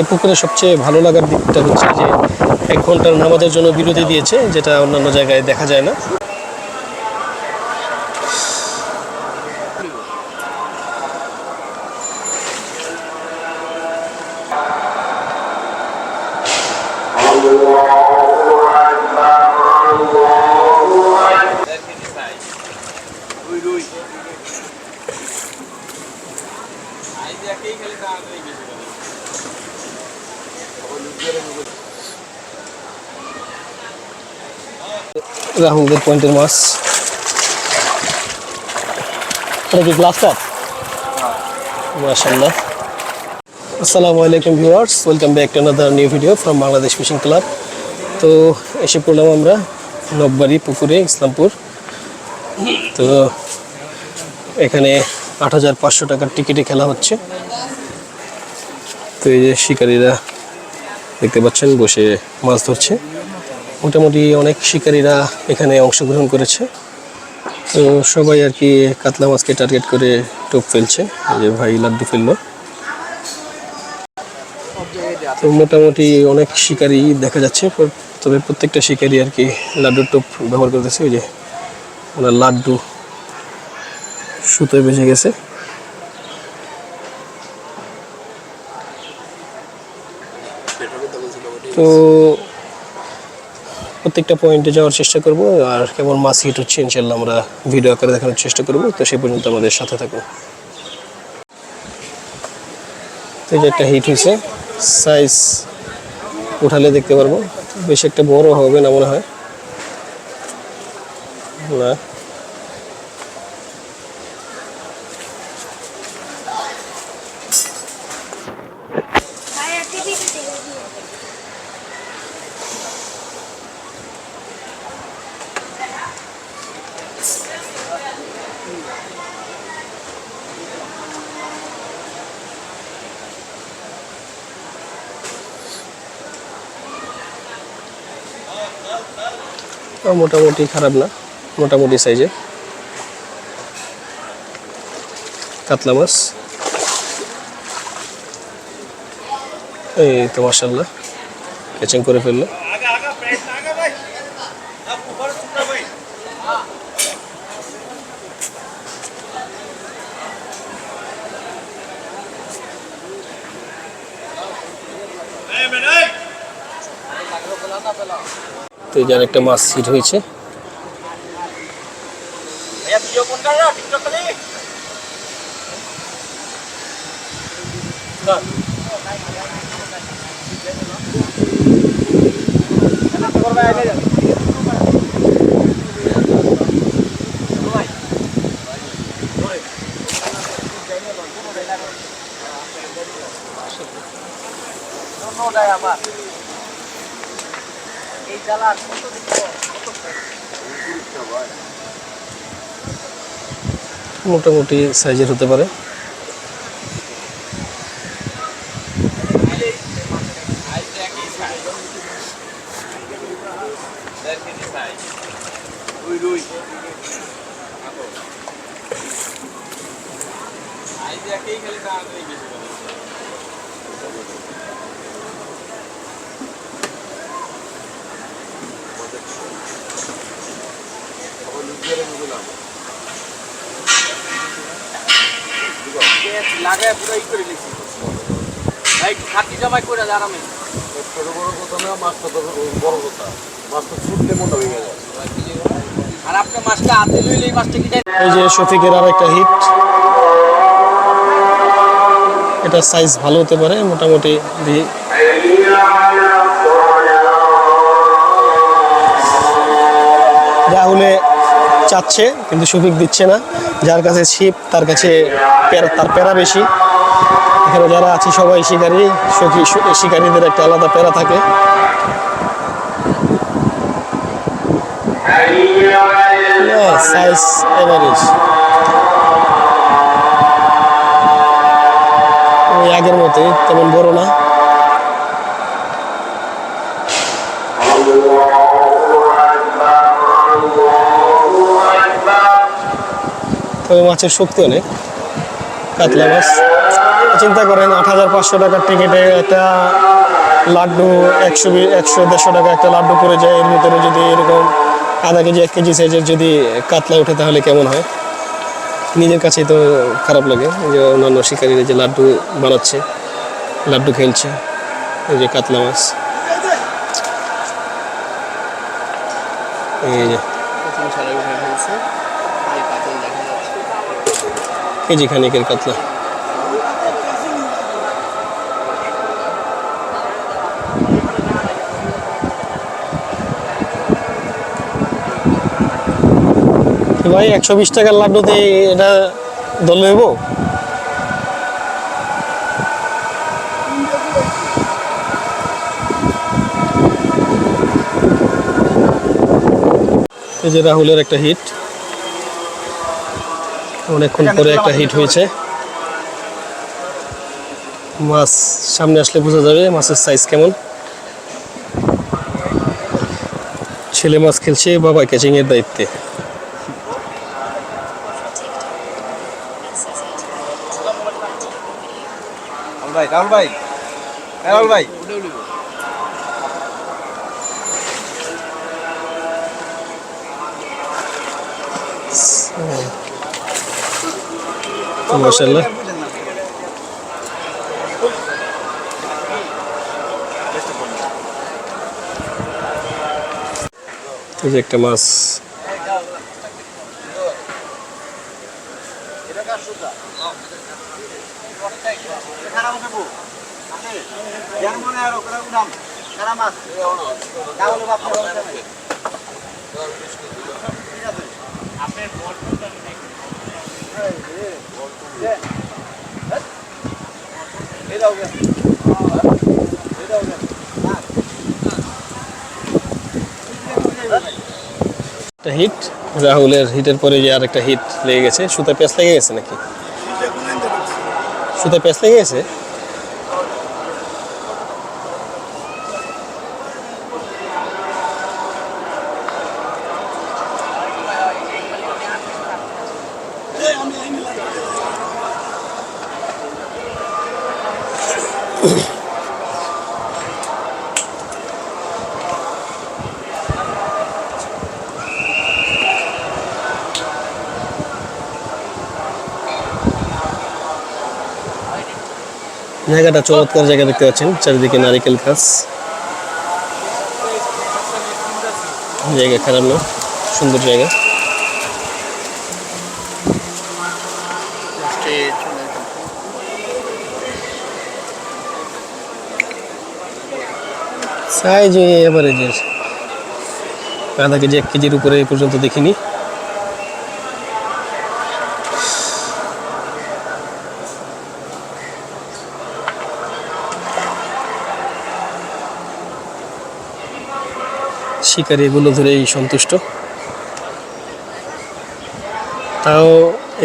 এই পুকুরে সবচেয়ে ভালো লাগার দিকটা হচ্ছে যে এক ঘণ্টার নামাজের জন্য বিরতি দিয়েছে, যেটা অন্যান্য জায়গায় দেখা যায় না। রাহুলদের পয়েন্টের মাছ। এটা কি গ্লাস কাপ মাশাল্লাহ আসসালামু আলাইকুম viewers welcome back to another new video from Bangladesh fishing club তো এসে পড়লাম আমরা নববাড়ি পুকুরে, ইসলামপুর। তো এখানে আট হাজার পাঁচশো টাকার টিকিটে খেলা হচ্ছে। তো এই যে শিকারীরা দেখতে পাচ্ছেন, বসে মাছ ধরছে। মোটামুটি অনেক শিকারীরা এখানে অংশগ্রহণ করেছে। তো সবাই আর কি কাতলা মাছকে টার্গেট করে টোপ ফেলছে যে ভাই লাড্ডু ফেলল। তো মোটামুটি অনেক শিকারি দেখা যাচ্ছে তবে প্রত্যেকটা শিকারি আর কি লাড্ডুর টোপ ব্যবহার করতেছে, ওই যে ওনার লাড্ডু সুতোয় বেজে গেছে। তো প্রত্যেকটা পয়েন্টে যাওয়ার চেষ্টা করব আর কেমন মাছ হিট হচ্ছে ইনশাল্লাহ আমরা ভিডিও আকারে দেখানোর চেষ্টা করব। তো সেই পর্যন্ত আমাদের সাথে থাকুন। তো এই যে একটা হিট হয়েছে। সাইজ উঠালে দেখতে পারব। বেশ একটা বড় হবে না মনে হয়। না। মোটামুটি খারাপ না মোটামুটি সাইজে কাতলা মাছ। এই তো মার্শাল্লাহ ক্যাচিং করে ফেলল। এই যে আরেকটা মাছ সিট হয়েছে। মোটামুটি সাইজের হতে পারে। লাগায় পুরো ই করে লিখছি ভাই খাটি জামাই করে যা আরামে ছোট বড় কথা না মাছটা তো বড় কথা মাছটা ছুটলে মনে হয়ে যায় আর আপনি মাছটা হাতে লইলে এই মাছটা কি এই যে শফিকের আর একটা হিট এটা সাইজ ভালো হতে পারে মোটামুটি দেখি রাহুলে চাচ্ছে, কিন্তু শফিক দিচ্ছে না। যার কাছে ছিপ, তার কাছে প্যারা- তার প্যারা বেশি। এখানে যারা আছে, সবাই শিকারী সখী শিকারীদের একটা আলাদা প্যারা থাকে। সাইজ আগের মতোই, তেমন বড় না। তবে মাছের শক্তি অনেক। কাতলা মাছ। চিন্তা করেন, আট হাজার পাঁচশো টাকার টিকিটে একটা লাড্ডু, একশো একশো দেড়শো টাকা একটা লাড্ডু পড়ে যায়। এর ভিতরে যদি এরকম আধা কেজি, এক কেজি সাইজের যদি কাতলা ওঠে, তাহলে কেমন হয়? নিজের কাছেই তো খারাপ লাগে যে অন্যান্য শিকারীরা যে লাড্ডু বানাচ্ছে, লাড্ডু খেলছে, এই যে কাতলা মাছ। এই যে প্রথম সারা উঠে ফেলছে এই কাতল দেখা যাচ্ছে কেজি খানিকের কাতলা। ভাই, একশো বিশ টাকার লাড্ডুতে এটা দল নেব এই যে রাহুলের একটা হিট অনেকক্ষণ পরে একটা হিট হয়েছে। মাছ সামনে আসলে বোঝা যাবে মাছের সাইজ কেমন। ছেলে মাছ খেলছে বাবা ক্যাচিং এর দায়িত্বে। রাহুল ভাই রাহুল ভাই। হ্যাঁ, রাহুল ভাই। মাসাল্লাহ এই যে একটা মাছ। একটা হিট রাহুলের হিটের পরে যে আর একটা হিট লেগে গেছে সুতা পেঁচ লেগে গেছে নাকি? সুতা পেঁচ লেগে গেছে? জায়গাটা চমৎকার জায়গা দেখতে পাচ্ছেন, চারিদিকে নারিকেল গাছ। জায়গা খারাপ না, সুন্দর জায়গা। সাইজ এভারেজের। আধা কেজি এক কেজির উপরে পর্যন্ত দেখিনি। শিকারি এগুলো ধরেই সন্তুষ্ট। তাও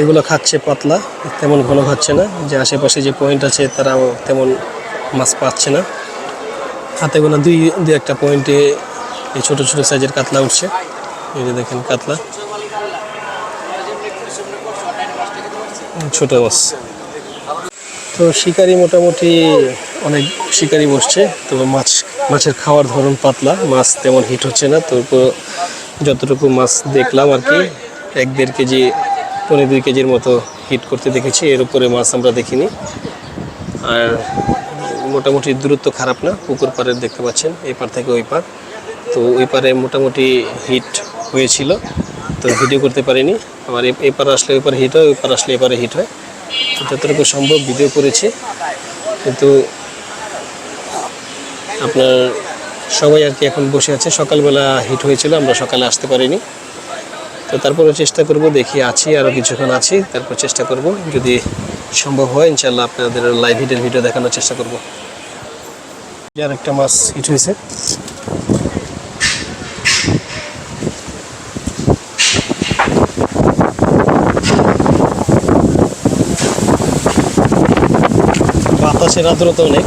এগুলো খাচ্ছে পাতলা, তেমন ঘন খাচ্ছে না। যে আশেপাশে যে পয়েন্ট আছে তারাও তেমন মাছ পাচ্ছে না। হাতে গোনা দুই দুই একটা পয়েন্টে এই ছোট ছোট সাইজের কাতলা উঠছে। এই যে দেখেন কাতলা। ছোট মাছ তো শিকারি মোটামুটি অনেক শিকারি বসছে, তবে মাছ মাছের খাওয়ার ধরন পাতলা, মাছ তেমন হিট হচ্ছে না তারপর যতটুকু মাছ দেখলাম আর কি, এক দেড় কেজি, পনেরো দুই কেজির মতো হিট করতে দেখেছি, এর উপরে মাছ আমরা দেখিনি। আর মোটামুটি দূরত্ব খারাপ না, পুকুর পাড়ের দেখতে পাচ্ছেন, এই পার থেকে ওই পার তো ওই পারে মোটামুটি হিট হয়েছিল, তো ভিডিও করতে পারিনি। আমার এই পার আসলে ওই পারে হিট হয়, ওই পার আসলে এপারে হিট হয়। তো যতটুকু সম্ভব ভিডিও করেছি। কিন্তু আপনার সবাই আর কি এখন বসে আছে। সকালবেলা হিট হয়েছিল, আমরা সকালে আসতে পারিনি। তো তারপরে চেষ্টা করব, দেখি আছি আরও কিছুক্ষণ আছি, তারপর চেষ্টা করব। যদি সম্ভব হয় ইনশাল্লাহ আপনাদের লাইভ হিটের ভিডিও দেখানোর চেষ্টা করব। আর একটা মাছ হিট হয়েছে। বাতাসের আর্দ্রতা অনেক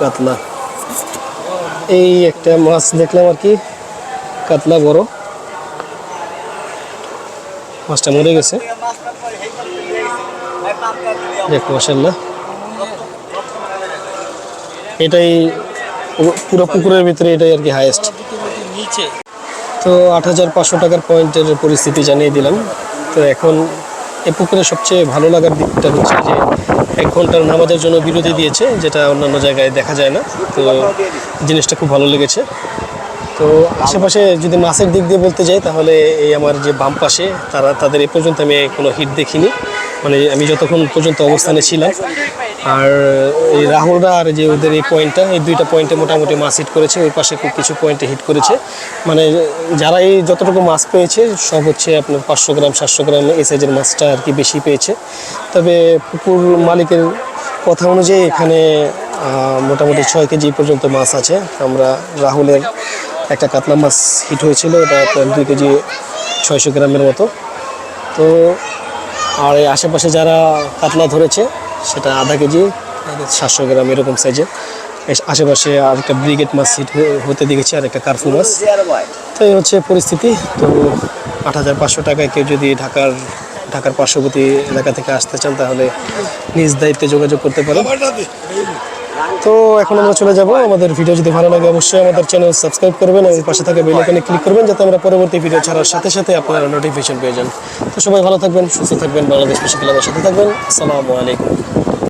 কাতলা। এই একটা মাছ দেখলাম আর কি, কাতলা বড়। মাছটা মরে গেছে। দেখো মাসাল্লাহ এটাই পুরো পুকুরের ভিতরে এটাই আর কি হাইয়েস্ট তো আট হাজার পাঁচশো টাকার পয়েন্টের পরিস্থিতি জানিয়ে দিলাম। তো এখন এ পুকুরে সবচেয়ে ভালো লাগার দিকটা হচ্ছে যে এক ঘণ্টার নামাজের জন্য বিরতি দিয়েছে, যেটা অন্যান্য জায়গায় দেখা যায় না। তো জিনিসটা খুব ভালো লেগেছে। তো আশেপাশে যদি মাছের দিক দিয়ে বলতে যাই, তাহলে এই আমার যে বাম পাশে, তারা, তাদের এ পর্যন্ত আমি কোনো হিট দেখিনি। মানে আমি যতক্ষণ পর্যন্ত অবস্থানে ছিলাম আর এই রাহুলরা আর যে ওদের এই পয়েন্টটা এই দুইটা পয়েন্টে মোটামুটি মাছ হিট করেছে, ওই পাশে খুব কিছু পয়েন্টে হিট করেছে। মানে যারা এই যতটুকু মাছ পেয়েছে, সব হচ্ছে আপনার পাঁচশো গ্রাম, সাতশো গ্রাম এই সাইজের মাছটা আর কি বেশি পেয়েছে। তবে পুকুর মালিকের কথা অনুযায়ী এখানে মোটামুটি ছয় কেজি পর্যন্ত মাছ আছে। আমরা রাহুলের একটা কাতলা মাছ হিট হয়েছিল, এটা দুই কেজি ছয়শো গ্রামের মতো। তো আর এই আশেপাশে যারা কাতলা ধরেছে সেটা আধা কেজি সাতশো গ্রাম এরকম সাইজের আশেপাশে আর একটা ব্রিগেড মাছ হতে দেখেছি আর একটা কার্ফু মাছ। তো এই হচ্ছে পরিস্থিতি। তো আট হাজার পাঁচশো টাকায় কেউ যদি ঢাকার ঢাকার পার্শ্ববর্তী এলাকা থেকে আসতে চান, তাহলে নিজ দায়িত্বে যোগাযোগ করতে পারেন। তো এখন আমরা চলে যাব আমাদের ভিডিও। যদি ভালো লাগে অবশ্যই আমাদের চ্যানেল সাবস্ক্রাইব করবেন এবং পাশে থাকা বেল আইকনে ক্লিক করবেন যাতে আমরা পরবর্তী ভিডিও ছাড়ার সাথে সাথে আপনারা নোটিফিকেশন পেয়ে যান। তো সবাই ভালো থাকবেন, সুস্থ থাকবেন, বাংলাদেশ সাথে থাকবেন। আসসালামু আলাইকুম।